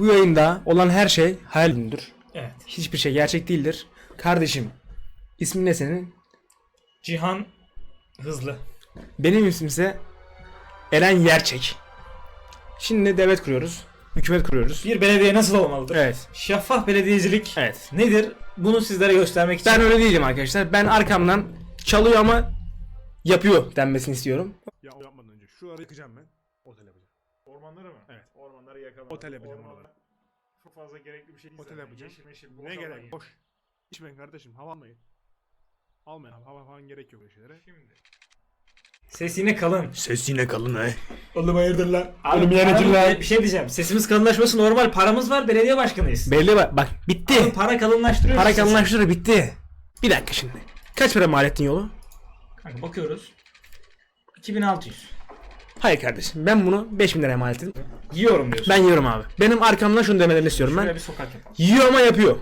Bu yayında olan her şey hayal ürünüdür. Evet. Hiçbir şey gerçek değildir. Kardeşim, ismin ne senin? Cihan Hızlı. Benim ismimse Eren Yerçek. Şimdi devlet kuruyoruz. Hükümet kuruyoruz. Bir belediye nasıl olmalıdır? Evet. Şeffaf belediyecilik Evet. nedir? Bunu sizlere göstermek için Ben öyle değilim arkadaşlar. Ben arkamdan çalıyor ama yapıyor denmesini istiyorum. Ya o yapmadan önce şuraları yıkacağım ben. Otel yapacağım. Ormanları mı? Evet. Ormanları yakalım. Otel yapacağım orada. Çok fazla gerekli bir şey değil Otel zaten. yapacağım. Yeşil meşil Ne boşalmayın. gerek? Boş. İçmeyin kardeşim. Hava almayın. Almayın abi. Hava falan gerek yok öyle şeylere. Şimdi. Ses yine kalın. Ses yine kalın he. Oğlum hayırdır lan? Oğlum. Bir şey diyeceğim. Sesimiz kalınlaşması normal. Paramız var. Belediye başkanıyız. Belli bak. Bak bitti. Abi para kalınlaştırıyoruz. Para sesi. kalınlaştırır bitti. Bir dakika şimdi. Kaç para mal ettin yolu? Kanka bakıyoruz. 2600. Hayır kardeşim ben bunu 5000 liraya mal ettim. Yiyorum diyorsun. Ben yiyorum abi. Benim arkamdan şunu demelerini istiyorum Şuraya ben. bir sokak yapalım. Yiyor ama yapıyor.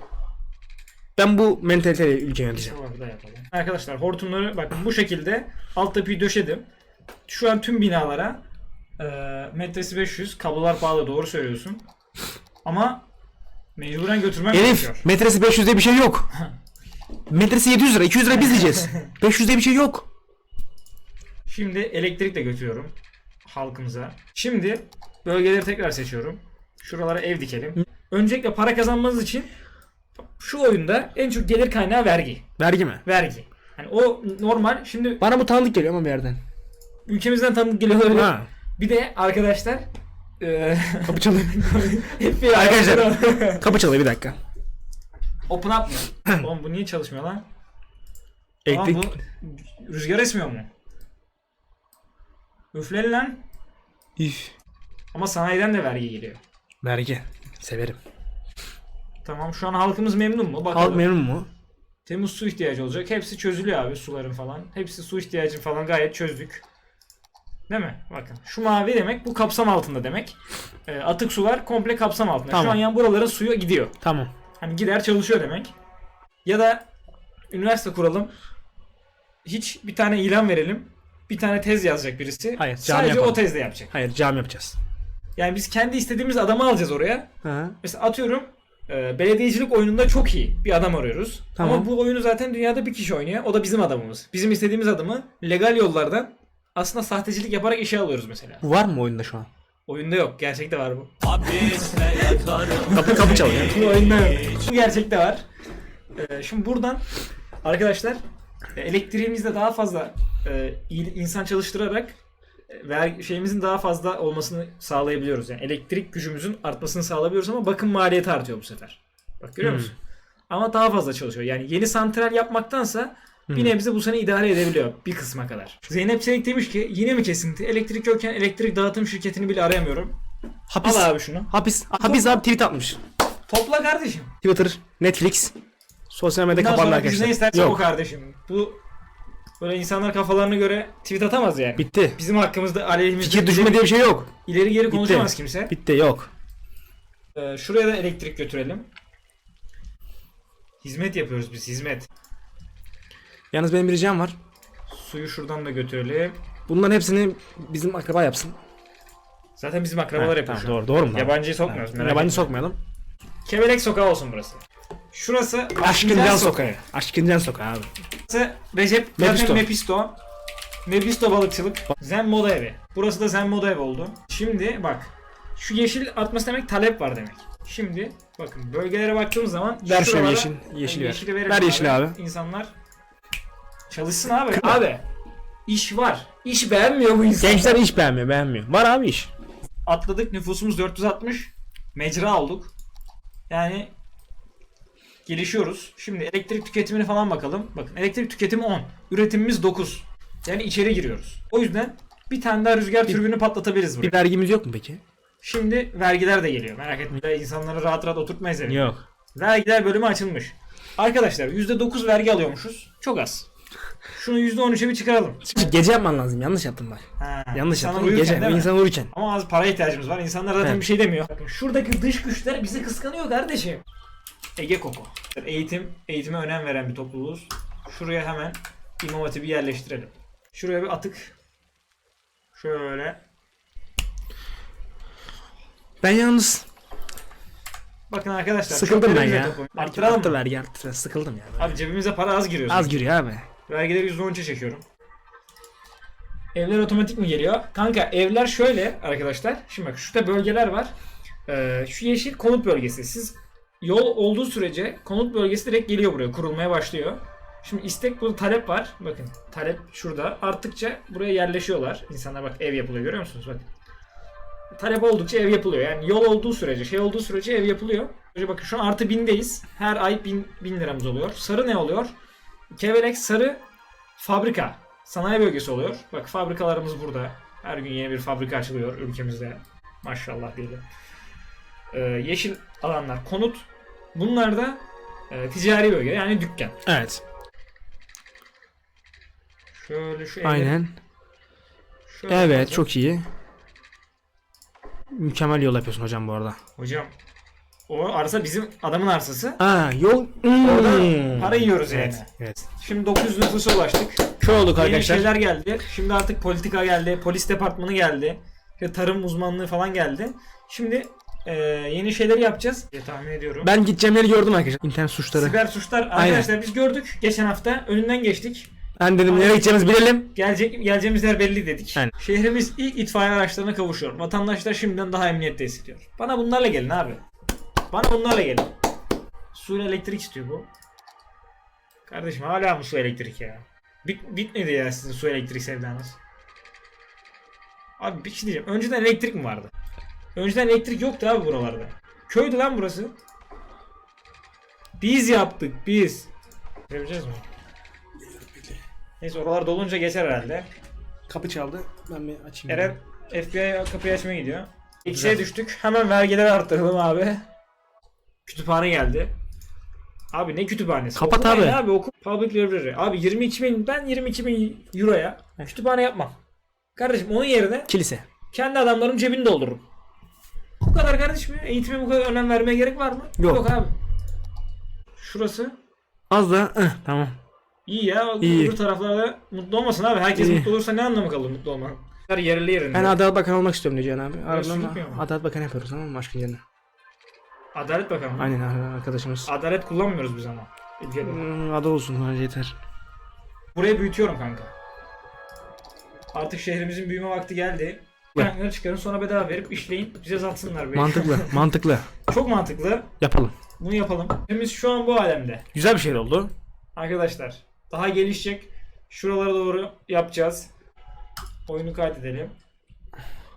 Ben bu mentaliteyle ülke yöneteceğim. Sokakta yapalım. Arkadaşlar hortumları bakın bu şekilde alt tapıyı döşedim. Şu an tüm binalara e, metresi 500 kablolar pahalı doğru söylüyorsun. Ama mecburen götürmem gerekiyor. Elif metresi 500'de bir şey yok. Metresi 700 lira 200 lira biz diyeceğiz. 500'de bir şey yok. Şimdi elektrik de götürüyorum halkımıza. Şimdi bölgeleri tekrar seçiyorum. Şuralara ev dikelim. Öncelikle para kazanmanız için şu oyunda en çok gelir kaynağı vergi. Vergi mi? Vergi. Hani o normal. Şimdi Bana bu tanıdık geliyor ama bir yerden. ülkemizden tanıdık geliyor olabilir. Ha. Bir de arkadaşlar eee Kapı çalıyor. FBI Arkadaşlar. Kapı çalıyor bir dakika. Open up mı? Oğlum bu niye çalışmıyor lan? Elektrik. bu rüzgar esmiyor mu? Üfleli lan. Üf. Ama sanayiden de vergi geliyor. Vergi. Severim. Tamam şu an halkımız memnun mu? Bakalım. Halk memnun mu? Temmuz su ihtiyacı olacak. Hepsi çözülüyor abi suların falan. Hepsi su ihtiyacını falan gayet çözdük. Değil mi? Bakın şu mavi demek bu kapsam altında demek. Ee, atık sular komple kapsam altında. Şu Tamam. an yan buraların suyu gidiyor. Tamam. Hani gider çalışıyor demek. Ya da üniversite kuralım. Hiç bir tane ilan verelim. Bir tane tez yazacak birisi. Hayır, cami Sadece yapalım. o tezde yapacak. Hayır cami yapacağız. Yani biz kendi istediğimiz adamı alacağız oraya. Ha. Mesela atıyorum e, belediyecilik oyununda çok iyi bir adam arıyoruz. Tamam. Ama bu oyunu zaten dünyada bir kişi oynuyor. O da bizim adamımız. Bizim istediğimiz adamı legal yollardan aslında sahtecilik yaparak işe alıyoruz mesela. Bu var mı oyunda şu an? Oyunda yok. Gerçekte var bu. Kapı kapı çalıyor. Bu oyunda yok. Bu gerçekte var. E, şimdi buradan arkadaşlar e, elektriğimizde daha fazla e, insan çalıştırarak ver, şeyimizin daha fazla olmasını sağlayabiliyoruz. Yani elektrik gücümüzün artmasını sağlayabiliyoruz ama bakım maliyeti artıyor bu sefer. Bak görüyor Hmm. musun? Ama daha fazla çalışıyor. Yani yeni santral yapmaktansa bir Hmm. nebze bu sene idare edebiliyor bir kısma kadar. Zeynep Çelik demiş ki yine mi kesinti? Elektrik yokken elektrik dağıtım şirketini bile arayamıyorum. Hapis. Al abi şunu. Hapis. Hapis abi tweet atmış. Topla kardeşim. Twitter, Netflix. Sosyal medya kapandı arkadaşlar. ne istersek o Yok. kardeşim. Bu böyle insanlar kafalarına göre tweet atamaz yani. Bitti. Bizim hakkımızda aleyhimizde Fikir düşme diye bir şey yok. ileri geri konuşamaz kimse. Bitti yok. Ee, şuraya da elektrik götürelim. Hizmet yapıyoruz biz hizmet. Yalnız benim bir ricam var. Suyu şuradan da götürelim. Bunların hepsini bizim akraba yapsın. Zaten bizim akrabalar Ha, yapıyor tamam, şu an. doğru, doğru mu? Yabancıyı sokmuyoruz. Merak Yabancı etme. sokmayalım. Kevelek sokağı olsun burası. Şurası Aşkın Can Sokağı. Aşkın Can Sokağı abi. Burası Recep Mepisto. zaten Mepisto. Mepisto balıkçılık. Zen Moda Evi. Burası da Zen Moda Evi oldu. Şimdi bak. Şu yeşil artması demek talep var demek. Şimdi bakın bölgelere baktığımız zaman Ver şöyle şuralara- yeşil. Yeşili ver. verelim Ver yeşili abi. İnsanlar çalışsın abi. Abi iş var. İş beğenmiyor bu insanlar. Gençler iş beğenmiyor, beğenmiyor. Var abi iş. atladık. Nüfusumuz 460. Mecra olduk. Yani gelişiyoruz. Şimdi elektrik tüketimine falan bakalım. Bakın elektrik tüketimi 10. Üretimimiz 9. Yani içeri giriyoruz. O yüzden bir tane daha rüzgar türbünü patlatabiliriz buraya. Bir vergimiz yok mu peki? Şimdi vergiler de geliyor. Merak etme. İnsanları rahat rahat oturtmayız eve. Yok. Vergiler bölümü açılmış. Arkadaşlar %9 vergi alıyormuşuz. Çok az. Şunu %13'e bir çıkaralım. Şimdi gece yapman lazım. Yanlış yaptın bak. Ha, Yanlış uyurken Gece. İnsan uyurken. Ama az para ihtiyacımız var. İnsanlar zaten Evet. bir şey demiyor. Bakın şuradaki dış güçler bizi kıskanıyor kardeşim. Ege Koko. Eğitim, eğitime önem veren bir topluluğuz. Şuraya hemen İmam Hatip'i yerleştirelim. Şuraya bir atık. Şöyle. Ben yalnız Bakın arkadaşlar. Sıkıldım ben ya. Arttıralım Arttır mı? ver gel. arttır. Sıkıldım ya. Abi cebimize para az giriyor. Az giriyor abi. Vergileri %13'e çekiyorum. Evler otomatik mi geliyor? Kanka evler şöyle arkadaşlar. Şimdi bak şurada bölgeler var. Ee, şu yeşil konut bölgesi. Siz yol olduğu sürece konut bölgesi direkt geliyor buraya. Kurulmaya başlıyor. Şimdi istek burada talep var. Bakın talep şurada. Arttıkça buraya yerleşiyorlar. İnsanlar bak ev yapılıyor görüyor musunuz? Bak. Talep oldukça ev yapılıyor. Yani yol olduğu sürece, şey olduğu sürece ev yapılıyor. Bakın şu an artı bindeyiz. Her ay bin, bin liramız oluyor. Sarı ne oluyor? Kevelek sarı fabrika. Sanayi bölgesi oluyor. Bak fabrikalarımız burada. Her gün yeni bir fabrika açılıyor ülkemizde. Maşallah diyelim. Ee, yeşil alanlar konut. Bunlar da e, ticari bölge yani dükkan. Evet. Şöyle şu evleri- Aynen. şöyle Evet yapalım. çok iyi. Mükemmel yol yapıyorsun hocam bu arada. Hocam o arsa bizim adamın arsası. Aa yol. Hmm. para yiyoruz yani. Evet. evet. Şimdi 900 nüfusa ulaştık. Köy olduk Yeni arkadaşlar. şeyler geldi. Şimdi artık politika geldi. Polis departmanı geldi. İşte tarım uzmanlığı falan geldi. Şimdi e, yeni şeyler yapacağız diye tahmin ediyorum. Ben gideceğim yeri gördüm arkadaşlar. İnternet suçları. Siber suçlar arkadaşlar biz gördük geçen hafta önünden geçtik. Ben dedim nereye gideceğimizi bilelim. Gelecek geleceğimiz yer belli dedik. Aynen. Şehrimiz ilk itfaiye araçlarına kavuşuyor. Vatandaşlar şimdiden daha emniyette hissediyor. Bana bunlarla gelin abi. Bana bunlarla gelin. Su ile elektrik istiyor bu. Kardeşim hala mı su elektrik ya? Bit, bitmedi ya sizin su elektrik sevdanız. Abi bir şey diyeceğim. Önceden elektrik mi vardı? Önceden elektrik yoktu abi buralarda. Köydü lan burası. Biz yaptık biz. Görebileceğiz mi? Neyse oralar dolunca geçer herhalde. Kapı çaldı. Ben bir açayım. Eren FBI kapıyı açmaya gidiyor. Eksiye düştük. Hemen vergileri arttıralım abi. Kütüphane geldi. Abi ne kütüphanesi? Kapat Okumayın abi. abi oku. Public Library. Abi 22 bin, ben 22 bin euroya kütüphane yapmam. Kardeşim onun yerine Kilise. kendi adamlarım cebini doldururum. Kadar kardeşim. ya. Eğitime bu kadar önem vermeye gerek var mı? Yok. abi. Şurası Az da ıh, tamam. iyi ya. İyi. Öbür taraflarda mutlu olmasın abi. Herkes İyi. mutlu olursa ne anlamı kalır mutlu olmanın? Yerli yerinde. Ben Adalet Bakanı olmak istiyorum diyor Cihan abi. Mu? Adalet Bakanı yapıyoruz tamam mı aşkın canı? Adalet Bakanı. mı? Aynen ar- arkadaşımız. Adalet kullanmıyoruz biz ama. Ülkede. Hmm, adı olsun bence yeter. Burayı büyütüyorum kanka. Artık şehrimizin büyüme vakti geldi. Kaynakları çıkarın sonra bedava verip işleyin. Bize satsınlar. be. Mantıklı, mantıklı. Çok mantıklı. Yapalım. Bunu yapalım. Şehrimiz şu an bu alemde. Güzel bir şey oldu. Arkadaşlar daha gelişecek. Şuralara doğru yapacağız. Oyunu kaydedelim.